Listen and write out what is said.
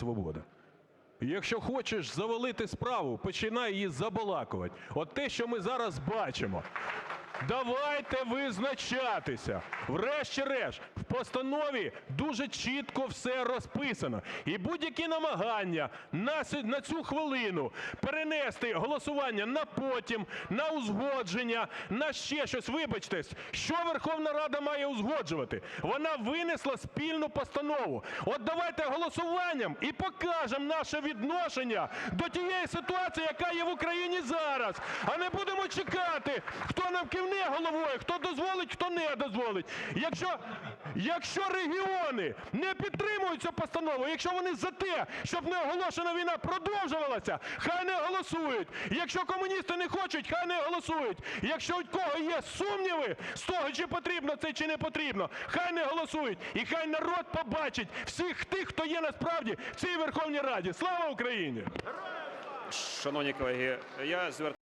"Свобода". Якщо хочеш завалити справу, починай її забалакувати. От те, що ми зараз бачимо. Давайте визначатися. Врешті-решт в постанові дуже чітко все розписано. І будь-які намагання на цю хвилину перенести голосування на потім, на узгодження, на ще щось, вибачте, що Верховна Рада має узгоджувати? Вона винесла спільну постанову. От давайте голосуванням і покажемо наше відношення до тієї ситуації, яка є в Україні зараз, а не чекати, хто нам кивне головою, хто дозволить, хто не дозволить. Якщо регіони не підтримують цю постанову, якщо вони за те, щоб неоголошена війна продовжувалася, хай не голосують. Якщо комуністи не хочуть, хай не голосують. Якщо у кого є сумніви з того, чи потрібно це, чи не потрібно, хай не голосують. І хай народ побачить всіх тих, хто є насправді в цій Верховній Раді. Слава Україні! Шановні колеги, я звертаюся